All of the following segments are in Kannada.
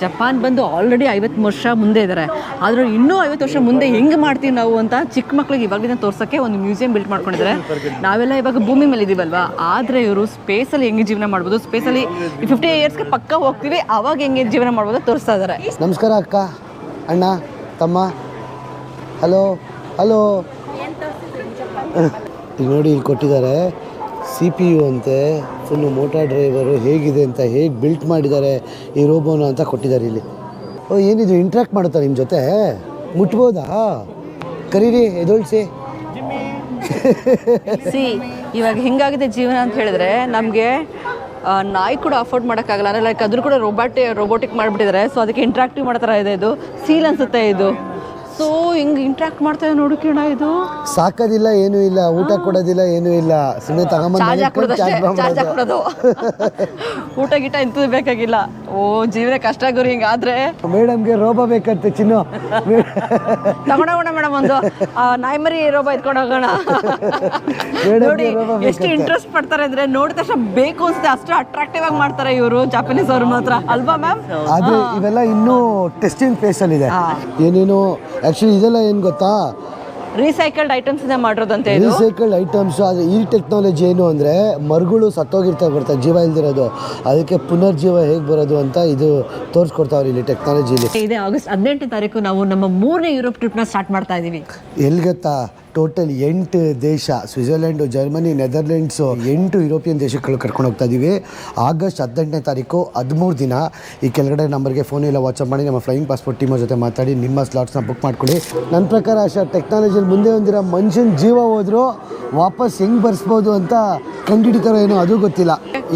ಜಪಾನ್ ಬಂದು ಆಲ್ರೆಡಿ ಐವತ್ತು ವರ್ಷ ಮುಂದೆ ಇದ್ದಾರೆ ಆದರೂ ಇನ್ನೂ ಐವತ್ತು ವರ್ಷ ಮುಂದೆ ಹೆಂಗೆ ಮಾಡ್ತೀವಿ ನಾವು ಅಂತ ಚಿಕ್ಕ ಮಕ್ಳಿಗೆ ಇವಾಗಿನ ತೋರ್ಸೋಕ್ಕೆ ಒಂದು ಮ್ಯೂಸಿಯಂ ಬಿಲ್ಟ್ ಮಾಡ್ಕೊಂಡಿದ್ದಾರೆ. ನಾವೆಲ್ಲ ಇವಾಗ ಭೂಮಿ ಮೇಲೆ ಇದ್ದೀವಲ್ವಾ ಆದರೆ ಇವರು ಸ್ಪೇಸಲ್ಲಿ ಹೆಂಗೆ ಜೀವನ ಮಾಡ್ಬೋದು? ಸ್ಪೇಸಲ್ಲಿ ಫಿಫ್ಟಿ ಇಯರ್ಸ್ಗೆ ಪಕ್ಕ ಹೋಗ್ತೀವಿ ಅವಾಗ ಹೆಂಗೆ ಜೀವನ ಮಾಡ್ಬೋದು ತೋರಿಸ್ತಾ ಇದ್ದಾರೆ ನಮಸ್ಕಾರ ಅಕ್ಕ ಅಣ್ಣ ತಮ್ಮ. ಹಲೋ ಹಲೋ ಈಗ ನೋಡಿ ಇಲ್ಲಿ ಕೊಟ್ಟಿದ್ದಾರೆ. ಸಿ ಪಿ ಯು ಅಂತೆ ಫುಲ್ಲು ಮೋಟಾರ್ ಡ್ರೈವರು ಹೇಗಿದೆ ಅಂತ ಹೇಗೆ ಬಿಲ್ಟ್ ಮಾಡಿದ್ದಾರೆ ಈ ರೋಬೋನ ಅಂತ ಕೊಟ್ಟಿದ್ದಾರೆ ಇಲ್ಲಿ. ಓ, ಏನಿದು ಇಂಟ್ರ್ಯಾಕ್ಟ್ ಮಾಡುತ್ತಾರೆ ನಿಮ್ಮ ಜೊತೆ? ಮುಟ್ಬೋದಾ? ಕರೀರಿ, ಎದೊಳ್ಸಿ. ಸಿ, ಇವಾಗ ಹೆಂಗಾಗಿದೆ ಜೀವನ ಅಂತ ಹೇಳಿದ್ರೆ, ನಮಗೆ ನಾಯಿ ಕೂಡ ಅಫೋರ್ಡ್ ಮಾಡೋಕ್ಕಾಗಲ್ಲ. ಅಂದರೆ ಲೈಕ್ ಅದ್ರ ಕೂಡ ರೋಬೋಟಿ ರೋಬೋಟಿಕ್ ಮಾಡಿಬಿಟ್ಟಿದ್ದಾರೆ. ಸೊ ಅದಕ್ಕೆ ಇಂಟ್ರಾಕ್ಟಿವ್ ಮಾಡೋ ಥರ ಇದೆ ಇದು. ಸೀಲ್ ಅನ್ಸುತ್ತೆ ಇದು. ಸೊ ಹಿಂಗೆ ಇಂಟ್ರಾಕ್ಟ್ ಮಾಡ್ತಾ ನೋಡು ಕಣ ಇದು. ಸಾಕೋದಿಲ್ಲ ಏನೂ ಇಲ್ಲ. ಊಟ ಕೊಡೋದಿಲ್ಲ ಏನೂ ಇಲ್ಲ. ಸುಮ್ಮನೆ ಚಾರ್ಜ್ ಅಷ್ಟೇ. ಊಟ ಗೀಟ ಇಂಥದ್ದು ಬೇಕಾಗಿಲ್ಲ. ಓ ಜೀವನ ಕಷ್ಟ ಗುರು ಹಿಂಗಾದ್ರೆ. ಮೇಡಮ್ಗೆ ರೋಬೋ ಬೇಕಂತೆ ಚಿನ್ನು. ತಗೊಂಡೋಗೋಣ ಮೇಡಮ್ ಒಂದು. ಆ, ನಾಯಿ ಮರಿ ರೋಬ ಎತ್ಕೊಂಡು ಹೋಗೋಣ. ನೋಡಿ ಎಷ್ಟು ಇಂಟ್ರೆಸ್ಟ್ ಪಡ್ತಾರೆ ಅಂದ್ರೆ ನೋಡಿದ ತಕ್ಷಣ ಬೇಕು ಅನ್ಸುತ್ತೆ. ಅಷ್ಟು ಅಟ್ರಾಕ್ಟಿವ್ ಆಗಿ ಮಾಡ್ತಾರೆ ಇವರು ಜಾಪನೀಸ್ ಅವರು ಮಾತ್ರ. ಅಲ್ವಾ ಮ್ಯಾಮ್ ಆದ್ರೆ ಇವೆಲ್ಲ ಇನ್ನೂ ಟೆಸ್ಟಿಂಗ್ ಫೇಸ್ ಅಲ್ಲಿ ಇದೆ. ಏನೇನು ಆಕ್ಚುಲಿ ಇದೆಲ್ಲ ಏನು ಗೊತ್ತಾ? ರೀಸೈಕಲ್ಡ್ ಐಟಮ್ಸ್ ಇಂದ ಮಾಡಿರೋದಂತೆ ಇದು. ರೀಸೈಕಲ್ಡ್ ಐಟಮ್ಸ್ ಆದ್ರೆ ಈ ಟೆಕ್ನಾಲಜಿ ಏನು ಅಂದರೆ ಮರುಗಳು ಸತ್ತೋಗಿರ್ತಾ ಬರ್ತಾರೆ ಜೀವ ಇಲ್ದಿರೋದು. ಅದಕ್ಕೆ ಪುನರ್ಜೀವ ಹೇಗೆ ಬರೋದು ಅಂತ ಇದು ತೋರಿಸ್ಕೊಡ್ತಾವ್ರೆ ಇಲ್ಲಿ ಟೆಕ್ನಾಲಜಿಲಿ ಇದೆ ಆಗಸ್ಟ್ ಹದಿನೆಂಟನೇ ತಾರೀಕು ನಾವು ನಮ್ಮ ಮೂರನೇ ಯುರೋಪ್ ಟ್ರಿಪ್ನ ಸ್ಟಾರ್ಟ್ ಮಾಡ್ತಾ ಇದ್ದೀವಿ ಎಲ್ಲಿ ಗೊತ್ತಾ? ಟೋಟಲ್ ಎಂಟು ದೇಶ, ಸ್ವಿಟ್ಜರ್ಲೆಂಡು, ಜರ್ಮನಿ, ನೆದರ್ಲೆಂಡ್ಸು ಎಂಟು ಯುರೋಪಿಯನ್ ದೇಶಗಳು ಕರ್ಕೊಂಡು ಹೋಗ್ತಾ ಇದ್ದೀವಿ ಆಗಸ್ಟ್ ಹದಿನೆಂಟನೇ ತಾರೀಕು, ಹದಿಮೂರು ದಿನ. ಈ ಕೆಳಗಡೆ ನಂಬರ್ಗೆ ಫೋನ್ ಇಲ್ಲ ವಾಟ್ಸಪ್ ಮಾಡಿ, ನಮ್ಮ ಫ್ಲೈಯಿಂಗ್ ಪಾಸ್ಪೋರ್ಟ್ ಟೀಮ್ ಜೊತೆ ಮಾತಾಡಿ, ನಿಮ್ಮ ಸ್ಲಾಟ್ಸ್ನ ಬುಕ್ ಮಾಡ್ಕೊಳ್ಳಿ. ನನ್ನ ಪ್ರಕಾರ ಆಶಾ ಟೆಕ್ನಾಲಜಿಯಲ್ಲಿ ಮುಂದೆ ಹೊಂದಿರೋ ಮನುಷ್ಯನ ಜೀವ ಹೋದ್ರು, ವಾಪಸ್ ಹೆಂಗೆ ಬರ್ಸ್ಬೋದು ಅಂತ ಕಂಡುಹಿಡಿತಾರೋ ಏನೋ ಅದು ಗೊತ್ತಿಲ್ಲ.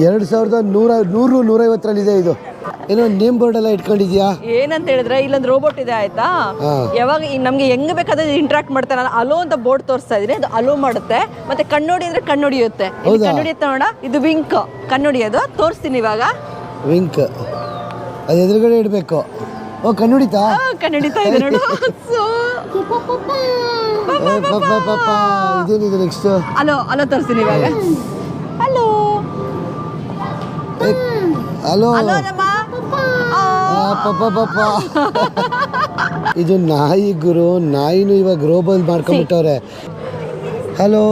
ಎರಡು ಸಾವಿರದ ನೂರ, ನೂರು ನೂರೈವತ್ತರಲ್ಲಿದೆ ಇದು. ಏನೋ ನೇಮ್ ಬೋರ್ಡ್ ಎಲ್ಲ ಇಟ್ಕೊಂಡಿದ್ಯಾ? ಏನಂತ ಹೇಳಿದ್ರೆ ಇಲ್ಲೊಂದು ರೋಬೋಟ್ ಇದೆ ಆಯ್ತಾ? ಯಾವಾಗ ಈ ನಮ್ಗೆ ಹೆಂಗ್ ಬೇಕಾದ್ರೆ ಇಂಟ್ರಾಕ್ಟ್ ಮಾಡ್ತಾರೆ ನಾನು ಅಲೋ ಅಂತ ಬೋರ್ಡ್ ತೋರಿಸ್ತಾ ಇದೀನಿ ಅದು ಅಲೋ ಮಾಡುತ್ತೆ. ಮತ್ತೆ ಕಣ್ಣೋಡಿ ಅಂದ್ರೆ ಕಣ್ಣೊಡಿಯುತ್ತೆ? ಕಣ್ಣೊಡಿಯುತ್ತೆ ನೋಡ ಇದು ವಿಂಕ್ ಕಣ್ಣೊಡಿಯೋದು ತೋರಿಸ್ತೀನಿ ಇವಾಗ. ವಿಂಕ್ ಅದು ಎದುರುಗಡೆ ಇಡಬೇಕು. ಓ ಕಣ್ಣುಡಿತಾ ಕಣ್ಣುಡಿತಾ ಇದೆ ನೋಡು. ಇದೇನಿದೆ ನೆಕ್ಸ್ಟ್ ಅಲೋ ಅಲೋ ತೋರಿಸ್ತೀನಿ ಇವಾಗ. ಹಲೋ ಹಲೋ ಇದು ನಾಯಿ ಗುರು ನಾಯಿನೂ ಇವಾಗ ರೋಬಲ್ ಮಾಡ್ಕೊಂಡ್ಬಿಟ್ಟವ್ರೆ. ಹಲೋ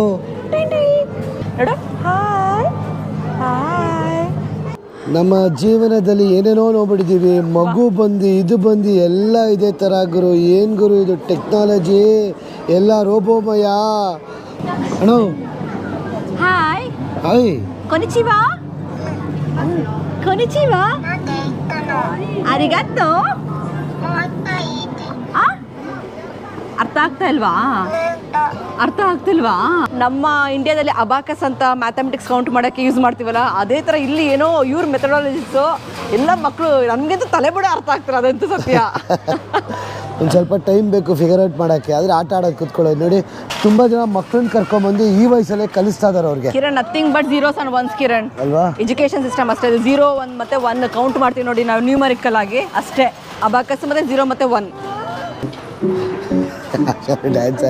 ನಮ್ಮ ಜೀವನದಲ್ಲಿ ಏನೇನೋ ನೋಡ್ಬಿಟ್ಟಿದ್ದೀವಿ ಮಗು ಬಂದು ಇದು ಬಂದು ಎಲ್ಲ ಇದೇ ಥರ ಗುರು. ಏನು ಗುರು ಇದು? ಟೆಕ್ನಾಲಜಿ ಎಲ್ಲ ರೋಬೋಮಯ. ಅಣ್ಣ. Hi hi ಕೊನಿಚಿವಾ? ಕೊನಿಚಿವಾ? ಅರಿಗತ್ತೋ ಆ? ಅರ್ಥ ಆಗ್ತಾ ಇಲ್ವಾ? ಅರ್ಥ ಆಗ್ತಿಲ್ವಾ ನಮ್ಮ ಇಂಡಿಯಾದಲ್ಲಿ ಅಬಾಕಸ್ ಅಂತ ಮ್ಯಾಥಮೆಟಿಕ್ಸ್ ಕೌಂಟ್ ಮಾಡೋಕ್ಕೆ ಯೂಸ್ ಮಾಡ್ತೀವಲ್ಲ ಅದೇ ಥರ ಇಲ್ಲಿ ಏನೋ ಇವ್ರ ಮೆಥಡಾಲಜಿಸು ಎಲ್ಲ ಮಕ್ಕಳು ನಮಗಂತೂ ತಲೆಬುಡ ಅರ್ಥ ಆಗ್ತಾರೆ ಅದಂತೂ ಸತ್ಯ. ಒಂದು ಸ್ವಲ್ಪ ಟೈಮ್ ಬೇಕು ಫಿಗರ್ ಔಟ್ ಮಾಡೋಕ್ಕೆ ಆದರೆ ಆಟ ಆಡೋದು ಕೂತ್ಕೊಳ್ಳೋದು. ನೋಡಿ ತುಂಬ ಜನ ಮಕ್ಕಳನ್ನ ಕರ್ಕೊಂಬಂದು ಈ ವಯಸ್ಸಲ್ಲೇ ಕಲಿಸ್ತಾ ಇದಾರೆ ಅವ್ರಿಗೆ. Kiran nothing but zeros and ones Kiran. ಅಲ್ವಾ? ಎಜುಕೇಷನ್ ಸಿಸ್ಟಮ್ ಅಷ್ಟೇ ಝೀರೋ ಒನ್ ಮತ್ತೆ ಒನ್ ಕೌಂಟ್ ಮಾಡ್ತೀವಿ ನೋಡಿ ನಾವು ನ್ಯೂಮರಿಕಲ್ ಆಗಿ. ಅಷ್ಟೇ. ಅಬಾಕಸ್ ಮತ್ತೆ ಜೀರೋ ಮತ್ತೆ ಒನ್ ಡ್ಯಾನ್ಸ್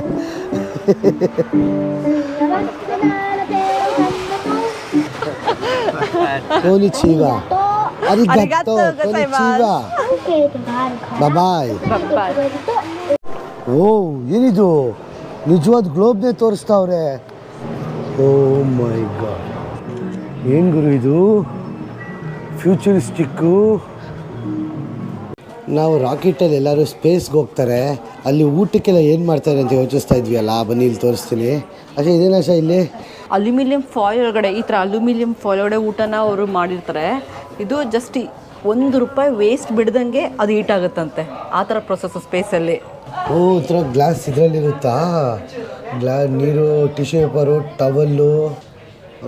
ಕೋನಿಚೀವ ಅರಿಗತ್ತೋ Arigato ಕೋನಿಚೀವ ಬಾಯ್ ಓ ಏನಿದು ನಿಜವಾದ ಗ್ಲೋಬ್ನೇ ತೋರಿಸ್ತಾವ್ರೆ ಓ ಮೈ ಗಾಡ್ ಏನು ಗುರು ಇದು ಫ್ಯೂಚರಿಸ್ಟಿಕ್ಕು ನಾವು ರಾಕೆಟಲ್ಲಿ ಎಲ್ಲರೂ ಸ್ಪೇಸ್ಗೆ ಹೋಗ್ತಾರೆ. ಅಲ್ಲಿ ಊಟಕ್ಕೆಲ್ಲ ಏನು ಮಾಡ್ತಾರೆ ಅಂತ ಯೋಚಿಸ್ತಾ ಇದ್ವಿ ಅಲ್ಲ ಬನ್ನಿ ಇಲ್ಲಿ ತೋರಿಸ್ತೀನಿ. ಅಷ್ಟೇ ಇದೇನ ಸಹ ಇಲ್ಲಿ? ಅಲ್ಯೂಮಿನಿಯಂ ಫಾಯಿಲ್ ಒಳಗಡೆ ಈ ಥರ ಅಲ್ಯೂಮಿನಿಯಂ ಫಾಯಿಲ್ ಒಳಗಡೆ ಊಟನ ಅವರು ಮಾಡಿರ್ತಾರೆ. ಇದು ಜಸ್ಟ್ ಒಂದು ರೂಪಾಯಿ ವೇಸ್ಟ್ ಬಿಡ್ದಂಗೆ ಅದು ಹೀಟ್ ಆಗುತ್ತಂತೆ. ಆ ಥರ ಪ್ರೊಸೆಸ್ ಸ್ಪೇಸಲ್ಲಿ ಓ ಥರ ಗ್ಲಾಸ್ ಇದರಲ್ಲಿರುತ್ತಾ? ಗ್ಲಾ ನೀರು tissue paper towel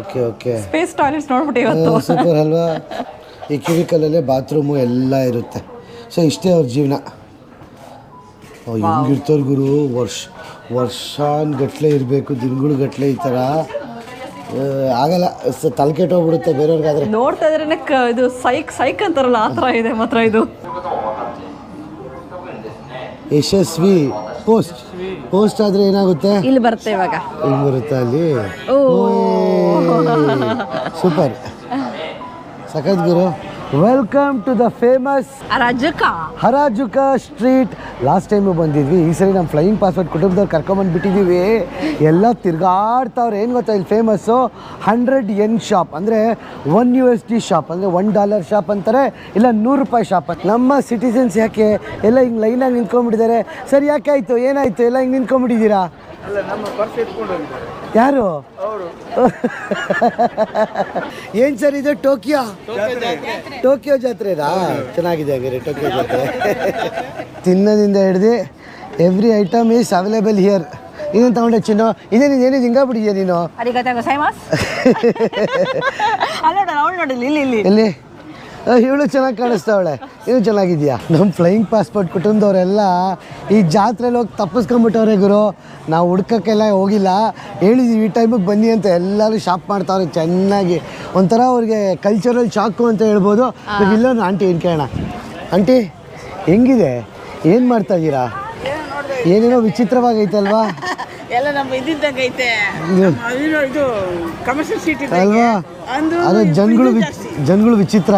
okay okay space toilets ನೋಡ್ಬಿಟ್ಟು ಸೂಪರ್ ಅಲ್ವಾ? ಈ ಕ್ಯೂಬಿಕಲಲ್ಲೇ ಬಾತ್ರೂಮು ಎಲ್ಲ ಇರುತ್ತೆ. ಸೊ ಇಷ್ಟೇ ಅವ್ರ ಜೀವನ ಹೆಂಗಿರ್ತಾರೆ ಗುರು ವರ್ಷ ವರ್ಷಾನ್ಗಟ್ಲೆ ಇರಬೇಕು ದಿನಗಳು ಗಟ್ಲೆ ಈ ಥರ ಆಗಲ್ಲ ತಲೆ ಕೆಟ್ಟೋಗ್ಬಿಡುತ್ತೆ ಬೇರೆಯವ್ರಿಗಾದ್ರೆ ನೋಡ್ತಾ ಇದ್ರೆ ಇದು ಸೈಕ್ ಸೈಕ್ ಅಂತಾರಲ್ಲ ಆ ಥರ ಇದೆ ಮಾತ್ರ ಇದು. ಯಶಸ್ವಿ ಪೋಸ್ಟ್. ಪೋಸ್ಟ್ ಆದ್ರೆ ಏನಾಗುತ್ತೆ? ಇಲ್ಲಿ ಬರುತ್ತೆ ಇವಾಗ. ಇಲ್ಲಿ ಬರುತ್ತೆ ಅಲ್ಲಿ. ಸೂಪರ್. ಸಖತ್ ಗುರು. Welcome to the famous Harajuku. Harajuku street last time ಬಂದಿದ್ವಿ ಈ ಸರಿ ನಮ್ಮ ಫ್ಲೈಯಿಂಗ್ ಪಾಸ್ವರ್ಡ್ ಕುಟುಂಬದವ್ರು ಕರ್ಕೊಂಬಂದ್ಬಿಟ್ಟಿದ್ದೀವಿ ಎಲ್ಲ ತಿರ್ಗಾಡ್ತಾವ್ರೆ. ಏನು ಗೊತ್ತಾ ಇಲ್ಲಿ ಫೇಮಸ್ಸು ಹಂಡ್ರೆಡ್ ಎನ್ ಶಾಪ್ ಅಂದರೆ one U S D shop ಅಂದರೆ ಒನ್ ಡಾಲರ್ ಶಾಪ್ ಅಂತಾರೆ ಇಲ್ಲ ನೂರು ರೂಪಾಯಿ ಶಾಪ್ ನಮ್ಮ ಸಿಟಿಸನ್ಸ್ ಯಾಕೆ ಎಲ್ಲ ಹಿಂಗೆ ಲೈನಾಗಿ ನಿಂತ್ಕೊಂಡ್ಬಿಟ್ಟಿದ್ದಾರೆ? ಸರಿ ಯಾಕೆ ಆಯಿತು? ಏನಾಯಿತು? ಎಲ್ಲ ಹಿಂಗೆ ನಿಂತ್ಕೊಂಡ್ಬಿಟ್ಟಿದ್ದೀರಾ? ಯಾರು? ಏನ್ ಸರ್ ಇದು ಟೋಕಿಯೋ? ಟೋಕಿಯೋ ಜಾತ್ರೆನಾ? ಚೆನ್ನಾಗಿದೆ ಹಾಗೆ ಟೋಕಿಯೋ ಜಾತ್ರೆ. ತಿನ್ನೋದಿಂದ ಹಿಡ್ದು every item is available here ಇನ್ನೊಂದು ತಗೊಂಡೆ ಚಿನ್ನ. ಇದೇನು ಹಿಂಗ ಹಿಂಗಾಗ್ಬಿಟ್ಟಿದ್ಯಾ ನೀನು? ಇಲ್ಲಿ ಇಲ್ಲಿ. ಇವಳು ಚೆನ್ನಾಗಿ ಕಾಣಿಸ್ತಾವಳೆ. ಇದು ಚೆನ್ನಾಗಿದ್ಯಾ ನಮ್ಮ ಫ್ಲೈಯಿಂಗ್ ಪಾಸ್ಪೋರ್ಟ್ ಕುಟುಂಬದವರೆಲ್ಲ ಈ ಜಾತ್ರೆಲಿ ಹೋಗಿ ತಪ್ಪಿಸ್ಕೊಂಬಿಟ್ಟವ್ರೆ ಗುರು. ನಾವು ಹುಡ್ಕಕ್ಕೆಲ್ಲ ಹೋಗಿಲ್ಲ. ಹೇಳಿದ್ದೀವಿ ಈ ಟೈಮಿಗೆ ಬನ್ನಿ ಅಂತ ಎಲ್ಲರೂ ಶಾಪ್ ಮಾಡ್ತಾವ್ರೆ ಚೆನ್ನಾಗಿ. ಒಂಥರ ಅವ್ರಿಗೆ ಕಲ್ಚರಲ್ ಶಾಕು ಅಂತ ಹೇಳ್ಬೋದು. ಇಲ್ಲ ಆಂಟಿ ಏನು ಕೇಳೋಣ? ಆಂಟಿ ಹೆಂಗಿದೆ? ಏನು ಮಾಡ್ತಾ ಇದ್ದೀರಾ? ಏನೇನೋ ವಿಚಿತ್ರವಾಗೈತಲ್ವಾ? ಎಲ್ಲ ನಮ್ಮ ಇದ್ದಿದ್ದಂಗ ಐತೆ. ಇದು- ಇದು ಇದು ಕಮರ್ಷಿಯಲ್ ಸೀಟ್ ಇದೆ ಅಲ್ವಾ? ಅಂದು ಅದೇ ಜನಗಳು ಜನಗಳು ವಿಚಿತ್ರ.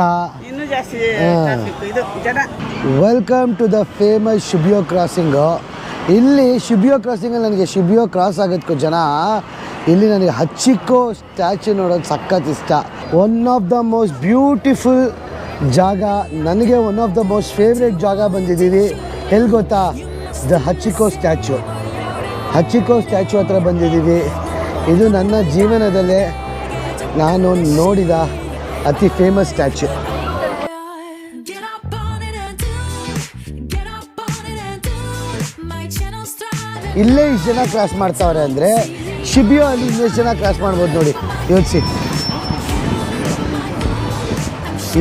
ಇನ್ನೂ ಜಾಸ್ತಿ traffic. ಇದು ಜನ. Welcome to the famous Shibuya crossing ಇಲ್ಲಿ ಶುಬಿಯೋ ಕ್ರಾಸಿಂಗಲ್ಲಿ ನನಗೆ ಶುಭಿಯೋ ಕ್ರಾಸ್ ಆಗೋದಕ್ಕೂ ಜನ ಇಲ್ಲಿ ನನಗೆ ಹಚ್ಚಿಕೋ ಸ್ಟ್ಯಾಚು ನೋಡೋದು ಸಖತ್ ಇಷ್ಟ. One of the most beautiful ಜಾಗ ನನಗೆ one of the most favourite ಜಾಗ ಬಂದಿದ್ದೀವಿ ಎಲ್ಲಿ ಗೊತ್ತಾ? The Hachiko statue Hachiko statue ಹತ್ರ ಬಂದಿದ್ದೀವಿ ಇದು ನನ್ನ ಜೀವನದಲ್ಲೇ ನಾನು ನೋಡಿದ ಅತಿ famous statue Get up on it and do. Get up on it and do. My channel's thriving. ಇಲ್ಲೇ ಇಷ್ಟು ಜನ ಕ್ರಾಸ್ ಮಾಡ್ತಾವ್ರೆ ಅಂದರೆ ಶಿಬಿಯೋ ಅಲ್ಲಿ ಇನ್ನೆಷ್ಟು ಜನ ಕ್ರಾಸ್ ಮಾಡ್ಬೋದು ನೋಡಿ ಯೋಚಿಸಿ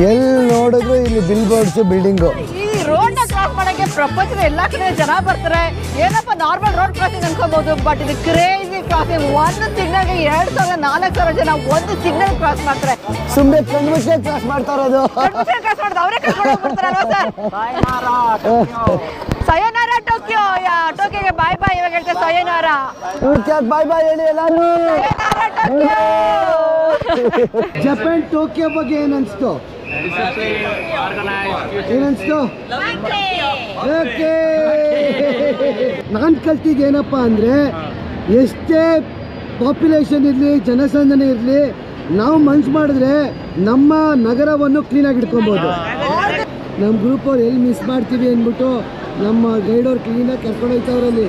ಎಲ್ಲಿ ನೋಡಿದ್ರು ಇಲ್ಲಿ ಬಿಲ್ ಬೋರ್ಡ್ಸು ಬಿಲ್ಡಿಂಗು ಪ್ರಪಂಚದ ಎಲ್ಲ ಕಡೆ ಜನ ಬರ್ತಾರೆ. ಏನಪ್ಪ ನಾರ್ಮಲ್ ರೋಡ್ ಕ್ರಾಸಿಂಗ್ ಅನ್ಕೋಬಹುದು ಬಟ್ ಇದು ಕ್ರೇಜಿ ಕ್ರಾಸಿಂಗ್ ಒಂದು ಸಿಗ್ನಲ್ಗೆ ಎರಡು ಸಾವಿರ ನಾಲ್ಕು ಸಾವಿರ ಜನ ಒಂದು ಸಿಗ್ನಲ್ ಕ್ರಾಸ್ ಮಾಡ್ತಾರೆ. ಸುಮ್ಮನೆ ಕಣ್ಮುಚ್ಚೆ ಕ್ರಾಸ್ ಮಾಡ್ತಾ ಇರೋದು. ಕ್ರಾಸ್ ಅವರೇ ಕರ್ಕೊಂಡು ಸಯನಾರ ಸರ್ ಸಯೋನಾರ ಟೋಕಿಯೋ ಯಾ ಟೋಕಿಯೋಗೆ ಬಾಯ್ ಬಾಯ್ ಇವಾಗ ಹೇಳ್ತಾರೆ ಸಯನಾರ ಬಾಯ್ ಬಾಯ್ ಹೇಳಿ ಎಲ್ಲಾನು ಟೋಕಿಯೋ. ಜಪಾನ್ ಟೋಕಿಯೋ ಬಗ್ಗೆ ಏನನ್ಸ್ತು ಏನನ್ಸ್ತು ಓಕೆ. ನಾನು ಕಲ್ತಿದ್ದು ಏನಪ್ಪ ಅಂದರೆ ಎಷ್ಟೇ ಪಾಪ್ಯುಲೇಷನ್ ಇರಲಿ ಜನಸಂದಣಿ ಇರಲಿ ನಾವು ಮನ್ಸು ಮಾಡಿದ್ರೆ ನಮ್ಮ ನಗರವನ್ನು ಕ್ಲೀನಾಗಿ ಇಟ್ಕೊಬೋದು. ನಮ್ಮ ಗ್ರೂಪ್ ಅವ್ರು ಎಲ್ಲಿ ಮಿಸ್ ಮಾಡ್ತೀವಿ ಅಂದ್ಬಿಟ್ಟು ನಮ್ಮ ಗೈಡ್ ಅವ್ರು ಕ್ಲೀನಾಗಿ ಕರ್ಕೊಂಡು ಹೋಯ್ತವ್ರಲ್ಲಿ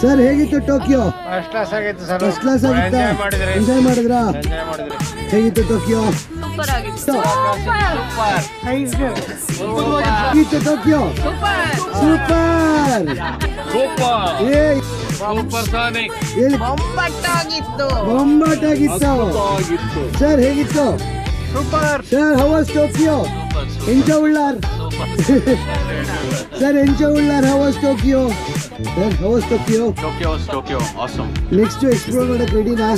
ಸರ್ ಹೇಗಿತ್ತು ಟೋಕಿಯೋ? ಫಸ್ಟ್ ಕ್ಲಾಸ್ ಆಗಿತ್ತು ಎಂಜಾಯ್ ಫಸ್ಟ್ ಹೇಗಿತ್ತು ಟೋಕಿಯೋ ಎಂಜಾಯ್ ಮಾಡಿದ್ರಿ. ಎಂಜಾಯ್ ಮಾಡಿದ್ರಾ ಎಂಜಾಯ್ ಮಾಡಿದ್ರಿ ಹೇಗಿತ್ತು ಟೋಕಿಯೋ ಸೂಪರ್ ಆಗಿತ್ತು ಹೇಗಿತ್ತು ಟೋಕಿಯೋ ಸೂಪರ್ ಸೂಪರ್ ಏ ಸೂಪರ್ ಸಾನಿಕ್ ಹೇಳಿ ಬೊಂಬಟ್ಟಾಗಿತ್ತು ಬೊಂಬಾಟಾಗಿತ್ತು ಸರ್ ಹೇಗಿತ್ತು super sir how was Tokyo ಎಂಜ ಉಳ್ಳಾರ್ ಸರ್ ಎಂಜ Ullal how was Tokyo sir how was Tokyo Tokyo Tokyo awesome next explore ಮಾಡಕ್ ರೆಡಿನಾ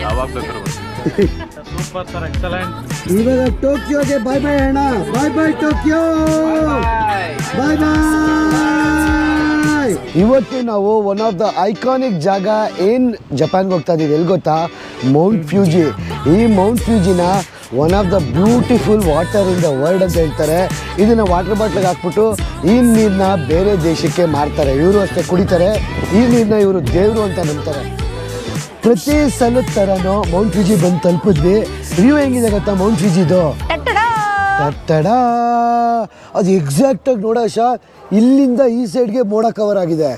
ಯಾವಾಗ ಬೇಕಾದ್ರು ಸೂಪರ್ ಸರ್ ಎಕ್ಸಲೆಂಟ್ ಇವಾಗ ಟೋಕಿಯೋಗೆ ಬಾಯ್ ಬಾಯ್ ಅಣ್ಣ. ಬಾಯ್ ಬಾಯ್ ಟೋಕಿಯೋ. ಬಾಯ್ ಬಾಯ್ ಇವತ್ತು ನಾವು ಒನ್ ಆಫ್ ದ ಐಕಾನಿಕ್ ಜಾಗ ಏನು ಜಪಾನ್ಗೆ ಹೋಗ್ತಾ ಇದೀವಿ ಎಲ್ಲಿ ಗೊತ್ತಾ? ಮೌಂಟ್ ಫ್ಯೂಜಿ ಈ Mount ಫ್ಯೂಜಿನ one of the beautiful water in the world ಅಂತ ಹೇಳ್ತಾರೆ. ಇದನ್ನು ವಾಟರ್ ಬಾಟ್ಲಿಗೆ ಹಾಕ್ಬಿಟ್ಟು ಈ ನೀರನ್ನ ಬೇರೆ ದೇಶಕ್ಕೆ ಮಾರ್ತಾರೆ. ಇವರು ಅಷ್ಟೇ ಕುಡಿತಾರೆ. ಈ ನೀರನ್ನ ಇವರು ದೇವರು ಅಂತ ನಂಬ್ತಾರೆ. ಪ್ರತಿ ಸಲದ ತರನು ಮೌಂಟ್ ಫಿಜಿ ಬಂದು ತಲುಪಿದ್ವಿ. ವ್ಯೂ ಹೆಂಗಿದೆ ಗೊತ್ತಾ ಮೌಂಟ್ ಫಿಜಿದು? ತಡ ಅದು ಎಕ್ಸಾಕ್ಟಾಗಿ ನೋಡೋ ಶಾ ಇಲ್ಲಿಂದ ಈ ಸೈಡ್ಗೆ ಮೋಡ ಕವರ್ ಆಗಿದೆ.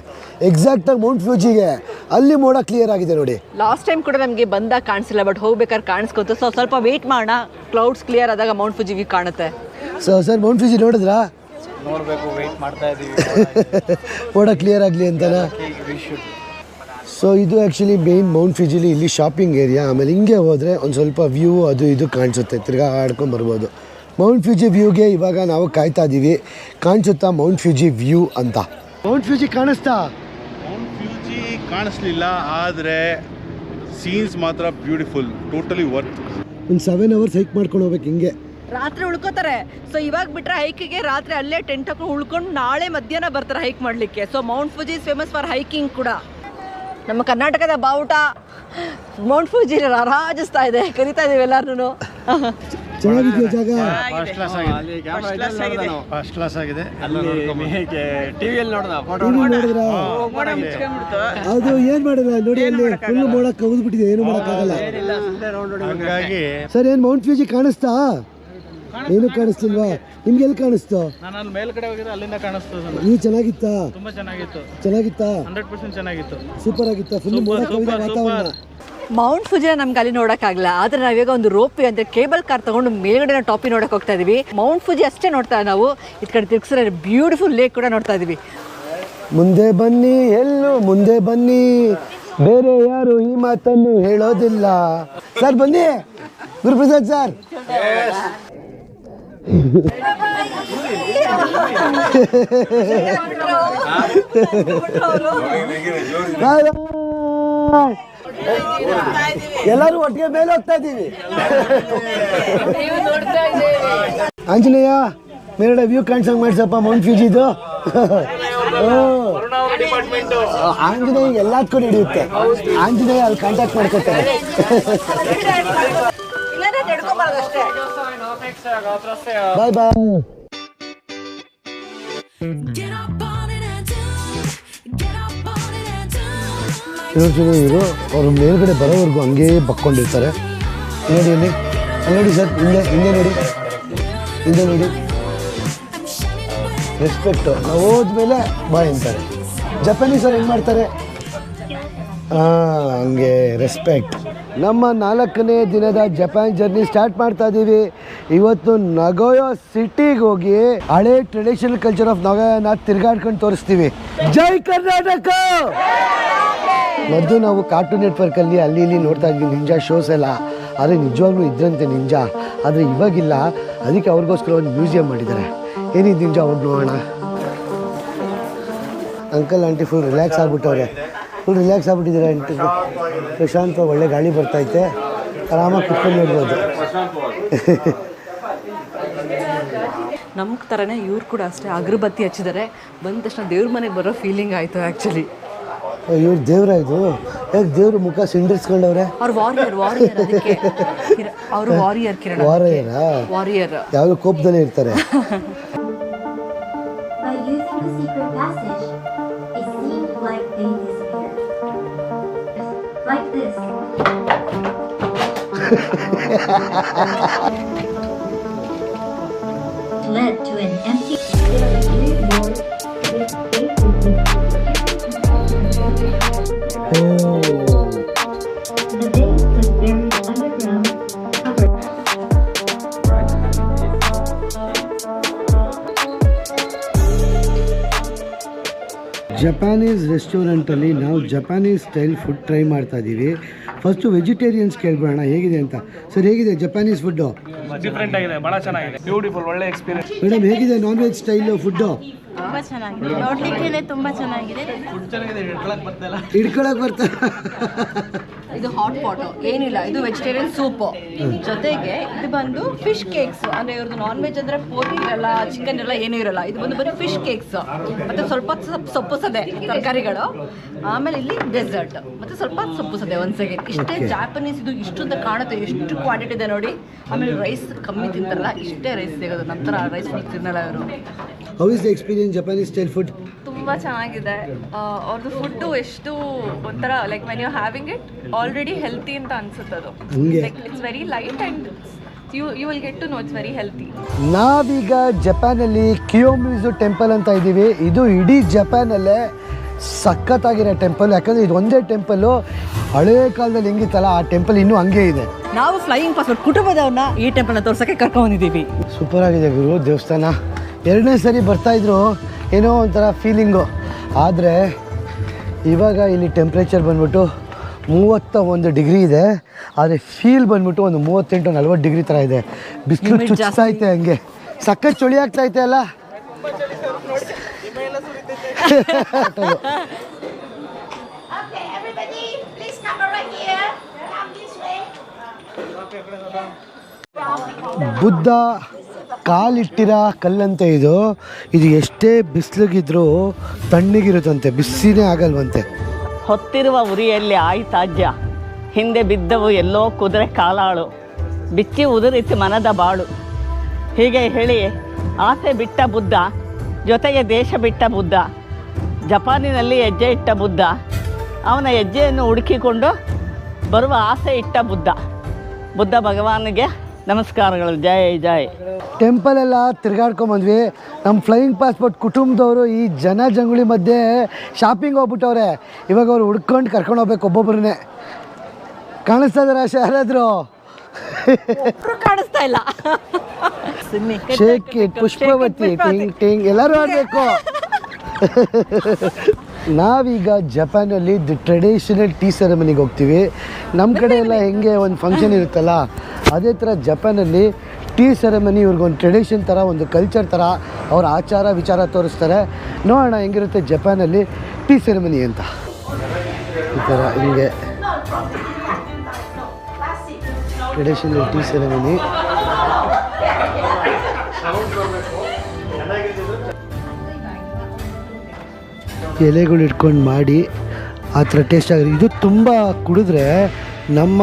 ಎಕ್ಸಾಕ್ಟಾಗಿ ಮೌಂಟ್ ಫ್ಯೂಜಿಗೆ ಅಲ್ಲಿ ಮೋಡ ಕ್ಲಿಯರ್ ಆಗಿದೆ ನೋಡಿ. ಲಾಸ್ಟ್ ಟೈಮ್ ಕೂಡ ನಮಗೆ ಬಂದಾಗ ಕಾಣಿಸಿಲ್ಲ ಬಟ್ ಹೋಗ್ಬೇಕಾದ್ರೆ ಕಾಣಿಸ್ಕೊತು. ಸೊ ಸ್ವಲ್ಪ ವೇಟ್ ಮಾಡೋಣ. ಕ್ಲೌಡ್ಸ್ ಕ್ಲಿಯರ್ ಆದಾಗ ಮೌಂಟ್ ಫುಜಿ ವ್ಯೂ ಕಾಣುತ್ತೆ. ಸೊ ಸರ್ ಮೌಂಟ್ ಫ್ಯೂಜಿ ನೋಡಿದ್ರಾ? ನೋಡಬೇಕು ವೇಟ್ ಮಾಡ್ತಾ ಇದೀವಿ. ಮೋಡ ಕ್ಲಿಯರ್ ಆಗಲಿ ಅಂತನಾ? ಸೊ ಇದು ಆ್ಯಕ್ಚುಲಿ ಮೇನ್ ಮೌಂಟ್ ಫಿಜಿಲಿ ಇಲ್ಲಿ ಶಾಪಿಂಗ್ ಏರಿಯಾ ಆಮೇಲೆ ಹಿಂಗೆ ಹೋದರೆ ಒಂದು ಸ್ವಲ್ಪ ವ್ಯೂ ಅದು ಇದು ಕಾಣಿಸುತ್ತೆ ತಿರ್ಗಾ ಆಡ್ಕೊಂಡು ಬರ್ಬೋದು. ಮೌಂಟ್ ಫ್ಯೂಜಿ ವ್ಯೂಗೆ ಇವಾಗ ನಾವು ಕಾಯ್ತಾ ಇದ್ದೀವಿ ಕಾಣಿಸುತ್ತಾ ಮೌಂಟ್ ಫ್ಯೂಜಿ ವ್ಯೂ ಅಂತ? ಮೌಂಟ್ ಫ್ಯೂಜಿ ಕಾಣಿಸ್ತಾ? ಮೌಂಟ್ ಫ್ಯೂಜಿ ಕಾಣಿಸ್ಲಿಲ್ಲ ಆದರೆ ಸೀನ್ಸ್ ಮಾತ್ರ ಬ್ಯೂಟಿಫುಲ್ ಟೋಟಲಿ ವರ್ತ್ ಒಂದು ಸೆವೆನ್ ಅವರ್ಸ್ ಹೈಕ್ ಮಾಡ್ಕೊಂಡು ಹೋಗ್ಬೇಕು ಹಿಂಗೆ. ರಾತ್ರಿ ಉಳ್ಕೋತಾರೆ. ಸೊ ಇವಾಗ ಬಿಟ್ರೆ ಹೈಕಿಗೆ ರಾತ್ರಿ ಅಲ್ಲೇ ಟೆಂಟ್ ಹಾಕೊಂಡು ಉಳ್ಕೊಂಡು ನಾಳೆ ಮಧ್ಯಾಹ್ನ ಬರ್ತಾರೆ ಹೈಕ್ ಮಾಡಲಿಕ್ಕೆ. So mount Fuji is famous for hiking ಕೂಡ. ನಮ್ಮ ಕರ್ನಾಟಕದ ಬಾವುಟ ಮೌಂಟ್ ಫೂಜಿ ರಾರಾಜಿಸ್ತಾ ಇದೆ ಕರಿತಾ ಇದೀವಿ ಎಲ್ಲಾರು ಜಾಗ? ಫಸ್ಟ್ ಕ್ಲಾಸ್ ಆಗಿದೆ. First class ಆಗಿದೆ. ಫಸ್ಟ್ ಕ್ಲಾಸ್ ಆಗಿದೆ. ಟಿವಿಯಲ್ಲಿ ನೋಡಿದ್ರಾ? ಮೋಡ ಮುಚ್ಕೊಂಡ್ಬಿಡ್ತು. ಅದು ಏನ್ ಮಾಡಿಲ್ಲ? ನೋಡಿ ಅಲ್ಲಿ ಫುಲ್ ಮೋಡ ಕವಿದ್ಬಿಟ್ಟಿದೆ ಏನು ಮಾಡೋಕ್ಕಾಗಲ್ಲ. ಹಂಗಾಗಿ ಸರ್ ಏನ್ ಮೌಂಟ್ ಫ್ಯೂಜಿ ಕಾಣಿಸ್ತಾ? ಏನು ಕಾಣಿಸ್ತಿಲ್ವಾ? ನಿಮ್ಗೆ ಎಲ್ಲಿ ಕಾಣಿಸ್ತು? ನಾನು ಅಲ್ಲಿ ಮೇಲ್ಗಡೆ ಹೋಗಿದ್ದೆ ಅಲ್ಲಿಂದ. ನೀವು ಚೆನ್ನಾಗಿತ್ತಾ? ತುಂಬಾ ಚೆನ್ನಾಗಿತ್ತು. ಚೆನ್ನಾಗಿತ್ತಾ? ಹಂಡ್ರೆಡ್ ಪರ್ಸೆಂಟ್ ಚೆನ್ನಾಗಿತ್ತು. ಸೂಪರ್ ಆಗಿತ್ತಾ? ಫುಲ್ ಮೋಡ ಕವಿದ ವಾತಾವರಣ. ಮೌಂಟ್ ಫುಜಿನ ನಮ್ಗೆ ಅಲ್ಲಿ ನೋಡೋಕ್ಕಾಗಲ್ಲ. ಆದರೆ ನಾವೀಗ ಒಂದು ರೋಪಿ ಅಂದರೆ ಕೇಬಲ್ ಕಾರ್ ತಗೊಂಡು ಮೇಲ್ಗಡೆ ಟಾಪಿ ನೋಡಕ್ಕೆ ಹೋಗ್ತಾ ಇದೀವಿ. ಮೌಂಟ್ ಫುಜಿ ಅಷ್ಟೇ ನೋಡ್ತಾ ನಾವು. ಈ ಕಡೆ ತಿರ್ಗಿಸಿದ್ರೆ ಬ್ಯೂಟಿಫುಲ್ ಲೇಕ್ ಕೂಡ ನೋಡ್ತಾ ಇದೀವಿ. ಮುಂದೆ ಬನ್ನಿ ಎಲ್ಲೂ ಮುಂದೆ ಬನ್ನಿ. ಬೇರೆ ಯಾರು ಈ ಮಾತನ್ನು ಹೇಳೋದಿಲ್ಲ. ಸರ್ ಬನ್ನಿ. ಗುರುಪ್ರಸಾದ್ ಸರ್. ಎಲ್ಲರೂ ಒಟ್ಟಿಗೆ ಮೇಲೆ ಹೋಗ್ತಾ ಇದ್ದೀವಿ. ಆಂಜನೇಯ, ಮೇಲ್ಗಡೆ ವ್ಯೂ ಕಾಣಿಸಂಗ್ ಮಾಡಿಸಪ್ಪ ಮೌಂಟ್ ಫ್ಯೂಜಿದು ಆಂಜನೇಯ ಎಲ್ಲದಕ್ಕೂ ಹಿಡಿಯುತ್ತೆ ಆಂಜನೇಯ ಅಲ್ಲಿ ಕಾಂಟ್ಯಾಕ್ಟ್ ಮಾಡ್ಕೊತಾರೆ. ಬಾಯ್ ಬಾಯ್ Get up on it and do. Get up on it and do. My ಇವ್ರ ಅವರು ಮೇಲ್ಗಡೆ ಬರೋವರೆಗೂ ಹಂಗೇ ಬಕ್ಕೊಂಡಿರ್ತಾರೆ. ನೋಡಿ ಇಲ್ಲಿ. ನೋಡಿ ಸರ್ ಹಿಂದೆ ಹಿಂದೆ ನೋಡಿ. ಹಿಂದೆ ನೋಡಿ. ರೆಸ್ಪೆಕ್ಟು ನಾವು ಹೋದ್ಮೇಲೆ ಬಾಯ್ ಅಂತಾರೆ. ಜಪಾನೀಸ್ ಏನು ಮಾಡ್ತಾರೆ? ಹಾಂ ಹಂಗೆ ರೆಸ್ಪೆಕ್ಟ್ ನಮ್ಮ ನಾಲ್ಕನೇ ದಿನದ ಜಪಾನ್ ಜರ್ನಿ ಸ್ಟಾರ್ಟ್ ಮಾಡ್ತಾ ಇದ್ದೀವಿ ಇವತ್ತು ನಗೋಯೋ ಸಿಟಿಗೆ ಹೋಗಿ ಹಳೆ ಟ್ರೆಡಿಷನಲ್ ಕಲ್ಚರ್ ಆಫ್ ನಗೋಯನ ತಿರ್ಗಾಡ್ಕೊಂಡು ತೋರಿಸ್ತೀವಿ. ಜೈ ಕರ್ನಾಟಕ! ಮೊದಲು ನಾವು ಕಾರ್ಟೂನ್ ನೆಟ್ವರ್ಕಲ್ಲಿ ಅಲ್ಲಿ ಇಲ್ಲಿ ನೋಡ್ತಾ ಇದ್ವಿ ನಿಂಜಾ ಶೋಸ್ ಎಲ್ಲ. ಆದರೆ ನಿಜವಾಗ್ಲೂ ಇದ್ರಂತೆ ನಿಂಜಾ. ಆದರೆ ಇವಾಗಿಲ್ಲ. ಅದಕ್ಕೆ ಅವ್ರಿಗೋಸ್ಕರ ಒಂದು ಮ್ಯೂಸಿಯಂ ಮಾಡಿದ್ದಾರೆ. ಏನಿದ್ ನಿಂಜಾ ಹೋಗಿ ನೋಡೋಣ. ಅಂಕಲ್ ಆಂಟಿ ಫುಲ್ ರಿಲ್ಯಾಕ್ಸ್ ಆಗ್ಬಿಟ್ಟವ್ರೆ. ಫುಲ್ ರಿಲ್ಯಾಕ್ಸ್ ಆಗ್ಬಿಟ್ಟಿದ್ದಾರೆ ಆಂಟಿ ಪ್ರಶಾಂತ, ಒಳ್ಳೆ ಗಾಳಿ ಬರ್ತೈತೆ ಆರಾಮಾಗಿ ಕುತ್ಕೊಂಡು ನೋಡ್ಬೋದು. ನಮ್ಮ ಥರನೇ ಇವ್ರು ಕೂಡ ಅಷ್ಟೇ ಅಗರಬತ್ತಿ ಹಚ್ಚಿದ್ದಾರೆ ಬಂದ ತಕ್ಷಣ ದೇವ್ರ ಮನೆಗೆ ಬರೋ ಫೀಲಿಂಗ್ ಆಯಿತು ಆ್ಯಕ್ಚುಲಿ ಇವ್ರು ದೇವ್ರ ಇದು? ಹೇಗೆ ದೇವ್ರ ಮುಖ ಸಿಂಡರ್ಸ್ಕೊಂಡವ್ರೆ? ಅವ್ರು ವಾರಿಯರ್ ವಾರಿಯರ್ ಅದಕ್ಕೆ. ಅವರು ವಾರಿಯರ್ ಕಿರಣ ವಾರಿಯರ್ ವಾರಿಯರ್ ಯಾವ್ದು ಕೋಪದಲ್ಲೇ ಇರ್ತಾರೆ. Like this. ಜಪಾನೀಸ್ ರೆಸ್ಟೋರೆಂಟಲ್ಲಿ ನಾವು ಜಪಾನೀಸ್ ಸ್ಟೈಲ್ ಫುಡ್ ಟ್ರೈ ಮಾಡ್ತಾ ಇದ್ದೀವಿ ಫಸ್ಟು ವೆಜಿಟೇರಿಯನ್ಸ್ ಕೇಳ್ಬಿಡೋಣ ಹೇಗಿದೆ ಅಂತ? ಸರ್ ಹೇಗಿದೆ ಜಪಾನೀಸ್ ಫುಡ್ಡು ಡಿಫ್ರೆಂಟ್ ಆಗಿದೆ ಬಹಳ ಚೆನ್ನಾಗಿದೆ. ಬ್ಯೂಟಿಫುಲ್ ಒಳ್ಳೆ ಎಕ್ಸ್ಪೀರಿಯನ್ಸ್ ಮೇಡಮ್ ಹೇಗಿದೆ ನಾನ್ ವೆಜ್ ಸ್ಟೈಲು ಫುಡ್ಡು ತುಂಬಾ ಚೆನ್ನಾಗಿದೆ. ನೋಡ್ಲಿಕ್ಕೇನೆ ತುಂಬಾ ಚೆನ್ನಾಗಿದೆ. ಹಿಡ್ಕೊಳಕ್ ಬರ್ತಾ ಇದು ಹಾಟ್ ಪಾಟ್ ಏನಿಲ್ಲ ಇದು ವೆಜಿಟೇರಿಯನ್ ಸೂಪ್ ಜೊತೆಗೆ ಇದು ಬಂದು ಫಿಶ್ ಕೇಕ್ಸ್ ಅಂದ್ರೆ ಇವ್ರದ್ದು ನಾನ್ ವೆಜ್ ಅಂದ್ರೆ ಪೋಟಿ ಇರಲ್ಲ ಚಿಕನ್ ಇರಲ್ಲ ಏನೂ ಇರಲ್ಲ. ಇದು ಬಂದು ಬರೀ ಫಿಶ್ ಕೇಕ್ಸ್ ಮತ್ತೆ ಸ್ವಲ್ಪ ಸೊಪ್ಪು ಸದೆ ತರಕಾರಿಗಳು. ಆಮೇಲೆ ಇಲ್ಲಿ ಡೆಸರ್ಟ್ ಮತ್ತೆ ಸ್ವಲ್ಪ ಸೊಪ್ಪು ಸದೆ ಒಂದ್ ಸೆಕೆಂಡ್ ಇಷ್ಟೇ ಜಾಪನೀಸ್ ಇದು ಇಷ್ಟು ಅಂತ ಕಾಣುತ್ತೆ. ಎಷ್ಟು ಕ್ವಾಂಟಿಟಿ ಇದೆ ನೋಡಿ. ಆಮೇಲೆ ರೈಸ್ ಕಮ್ಮಿ ತಿಂತಾರಲ್ಲ ಇಷ್ಟೇ ರೈಸ್ ಸಿಗೋದು. ನಂತರ ರೈಸ್ ಫುಡ್ ತಿನ್ನಲ್ಲ ಇವರು. How is the experience Japanese style food ತುಂಬಾ ಚೆನ್ನಾಗಿದೆ. ಅವ್ರದ್ದು ಫುಡ್ಡು ಎಷ್ಟು ಒಂಥರ like when you having it already healthy ಅಂತ ಅನ್ಸುತ್ತೆ ಅದು. Like it's very light and you you will get to know it's very healthy ನಾವೀಗ ಜಪಾನಲ್ಲಿ ಕಿಯೋಮಿಸು ಟೆಂಪಲ್ ಅಂತ ಇದ್ದೀವಿ. ಇದು ಇಡೀ ಜಪಾನಲ್ಲೇ ಸಖತ್ತಾಗಿರೋ ಟೆಂಪಲ್. ಯಾಕಂದರೆ ಇದು ಒಂದೇ ಟೆಂಪಲ್ ಹಳೇ ಕಾಲದಲ್ಲಿ ಹೆಂಗಿತ್ತಲ್ಲ ಆ ಟೆಂಪಲ್ ಇನ್ನೂ ಹಂಗೆ ಇದೆ. ನಾವು ಫ್ಲೈಯಿಂಗ್ ಪಾಸ್ವರ್ಡ್ ಕುಟುಂಬದವ್ರನ್ನ ಈ ಟೆಂಪಲ್ನ ತೋರ್ಸಕ್ಕೆ ಕರ್ಕೊಂಡಿದ್ದೀವಿ ಬಂದಿದ್ದೀವಿ. ಸೂಪರ್ ಆಗಿದೆ ಗುರು ದೇವಸ್ಥಾನ. ಎರಡನೇ ಸರಿ ಬರ್ತಾಯಿದ್ರು ಏನೋ ಒಂಥರ ಫೀಲಿಂಗು ಆದರೆ ಇವಾಗ ಇಲ್ಲಿ ಟೆಂಪ್ರೇಚರ್ ಬಂದ್ಬಿಟ್ಟು ಮೂವತ್ತ ಒಂದು ಡಿಗ್ರಿ ಇದೆ. ಆದರೆ ಫೀಲ್ ಬಂದ್ಬಿಟ್ಟು ಒಂದು ಮೂವತ್ತೆಂಟು ನಲ್ವತ್ತು ಡಿಗ್ರಿ ಥರ ಇದೆ. ಬಿಸಿಲು ಐತೆ ಹಂಗೆ. ಸಖತ್ ಚಳಿ ಆಗ್ತಾ ಐತೆ ಅಲ್ಲ? ಬುದ್ಧ ಕಾಲಿಟ್ಟಿರೋ ಕಲ್ಲಂತೆ ಇದು. ಇದು ಎಷ್ಟೇ ಬಿಸಿಲಿಗಿದ್ರೂ ತಣ್ಣಗಿರುತ್ತಂತೆ, ಬಿಸಿನೇ ಆಗಲ್ವಂತೆ. ಹೊತ್ತಿರುವ ಉರಿಯಲ್ಲಿ ಆಯ್ತಾಜ್ಯ. ಹಿಂದೆ ಬಿದ್ದವು ಎಲ್ಲೋ ಕುದುರೆ ಕಾಲಾಳು. ಬಿಚ್ಚಿ ಉದುರಿಸಿ ಮನದ ಬಾಳು. ಹೀಗೆ ಹೇಳಿ ಆಸೆ ಬಿಟ್ಟ ಬುದ್ಧ, ಜೊತೆಗೆ ದೇಶ ಬಿಟ್ಟ ಬುದ್ಧ, ಜಪಾನಿನಲ್ಲಿ ಹೆಜ್ಜೆ ಇಟ್ಟ ಬುದ್ಧ, ಅವನ ಹೆಜ್ಜೆಯನ್ನು ಹುಡುಕಿಕೊಂಡು ಬರುವ ಆಸೆ ಇಟ್ಟ ಬುದ್ಧ. ಬುದ್ಧ ಭಗವಾನಿಗೆ ನಮಸ್ಕಾರಗಳು ಜೈ ಜೈ. ಟೆಂಪಲ್ ಎಲ್ಲ ತಿರ್ಗಾಡ್ಕೊಂಬಂದ್ವಿ. ನಮ್ಮ ಫ್ಲೈಯಿಂಗ್ ಪಾಸ್ಪೋರ್ಟ್ ಕುಟುಂಬದವರು ಈ ಜನ ಜಂಗುಳಿ ಮಧ್ಯೆ ಶಾಪಿಂಗ್ ಹೋಗ್ಬಿಟ್ಟವ್ರೆ. ಇವಾಗ ಅವ್ರು ಹುಡ್ಕೊಂಡು ಕರ್ಕೊಂಡು ಹೋಗ್ಬೇಕು ಒಬ್ಬೊಬ್ಬರನ್ನೇ ಕಾಣಿಸ್ತಾ ಇದಾರೆ ಆಶೆ ಯಾರಾದ್ರು? ಕಾಣಿಸ್ತಾ ಇಲ್ಲ. ಶೇಖಿ ಶೇಕ್ ಪುಷ್ಪವತಿ ಟಿಂಗ್ ಟಿಂಗ್. ಎಲ್ಲರೂ ಆಡಬೇಕು ನಾವೀಗ ಜಪಾನಲ್ಲಿ ದಿ ಟ್ರೆಡಿಷನಲ್ ಟೀ ಸೆರೆಮನಿಗೆ ಹೋಗ್ತೀವಿ. ನಮ್ಮ ಕಡೆ ಎಲ್ಲ ಹೆಂಗೆ ಒಂದು ಫಂಕ್ಷನ್ ಇರುತ್ತಲ್ಲ ಅದೇ ಥರ ಜಪಾನಲ್ಲಿ ಟೀ ಸೆರೆಮನಿ ಇವ್ರಿಗೊಂದು ಟ್ರೆಡಿಷನ್ ಥರ ಒಂದು ಕಲ್ಚರ್ ಥರ ಅವ್ರ ಆಚಾರ ವಿಚಾರ ತೋರಿಸ್ತಾರೆ. ನೋಡೋಣ ಹೆಂಗಿರುತ್ತೆ ಜಪಾನಲ್ಲಿ ಟೀ ಸೆರೆಮನಿ ಅಂತ. ಈ ಥರ ಹಿಂಗೆ. ಟ್ರೆಡಿಷನಲ್ ಟೀ ಸೆರೆಮನಿ ಎಲೆಗಳು ಇಟ್ಕೊಂಡು ಮಾಡಿ ಆ ಥರ ಟೇಸ್ಟ್ ಆಗಿದೆ ಇದು ತುಂಬ ಕುಡಿದ್ರೆ ನಮ್ಮ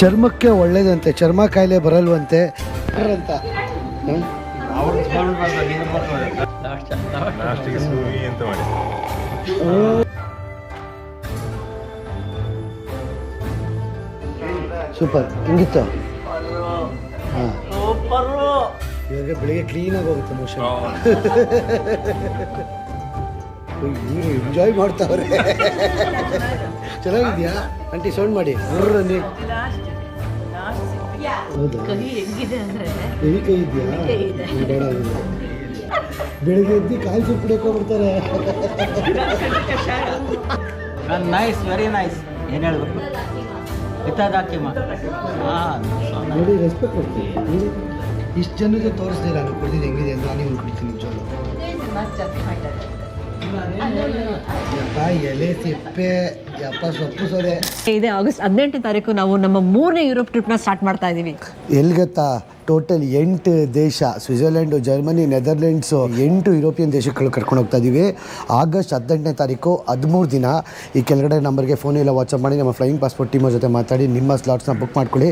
ಚರ್ಮಕ್ಕೆ ಒಳ್ಳೇದಂತೆ, ಚರ್ಮ ಕಾಯಿಲೆ ಬರಲ್ವಂತೆ. ಅಂತ? ಸೂಪರ್ ಹಿಂಗಿತ್ತು? ಹಾಂ. ಇವಾಗ ಬೆಳಿಗ್ಗೆ ಕ್ಲೀನಾಗಿ ಹೋಗುತ್ತೆ ಮೋಷನ್ ಎಂಜಾಯ್ ಮಾಡ್ತಾವ್ರೆ. ಚೆನ್ನಾಗಿದ್ಯಾ? ಆಂಟಿ ಸೌಂಡ್ ಮಾಡಿ. ಹೌದಾ? ಹೆವಿ ಕೈ ಇದೆಯಾ? ಬೇಡ. ಬೆಳಿಗ್ಗೆ ಎದ್ದು ಕಾಯಿ ಸೊಪ್ಪು ಕುಡಿಯೋಕೆ ನೈಸ್ ವೆರಿ ನೈಸ್ ಏನು ಹೇಳ್ಬೇಕು? ಇತ್ತಾದಾಕಿಮ ಹಾಂ ನೋಡಿ ರೆಸ್ಪೆಕ್ಟ್ ಕೊಡ್ತೀನಿ ಇಷ್ಟು ಜನಕ್ಕೆ ತೋರಿಸ್ತೀರ ನಾನು ಕುಡಿದಿದ್ದು ಹೆಂಗಿದೆ ಅಂತ ನಾನು ಕುಡಿತೀನಿ ನಿಜವಾಗ್ಲೂ. ಇದೆ ಆಗಸ್ಟ್ ಹದಿನೆಂಟನೇ ತಾರೀಕು ನಾವು ನಮ್ಮ ಮೂರನೇ ಯುರೋಪ್ ಟ್ರಿಪ್ನ ಸ್ಟಾರ್ಟ್ ಮಾಡ್ತಾ ಇದ್ದೀವಿ ಎಲ್ಲಿ ಟೋಟಲ್ ಎಂಟು ದೇಶ ಸ್ವಿಟ್ಜರ್ಲೆಂಡು ಜರ್ಮನಿ ನೆದರ್ಲೆಂಡ್ಸು ಎಂಟು ಯುರೋಪಿಯನ್ ದೇಶಗಳು ಕರ್ಕೊಂಡು ಹೋಗ್ತಾ ಇದ್ದೀವಿ ಆಗಸ್ಟ್ ಹದಿನೆಂಟನೇ ತಾರೀಕು, ಹದಿಮೂರು ದಿನ. ಈ ಕೆಳಗಡೆ ನಂಬರ್ಗೆ ಫೋನ್ ಇಲ್ಲ ವಾಟ್ಸಪ್ ಮಾಡಿ, ನಮ್ಮ ಫ್ಲೈಯಿಂಗ್ ಪಾಸ್ಪೋರ್ಟ್ ಟೀಮ್ ಜೊತೆ ಮಾತಾಡಿ, ನಿಮ್ಮ ಸ್ಲಾಟ್ಸ್ನ ಬುಕ್ ಮಾಡ್ಕೊಳ್ಳಿ.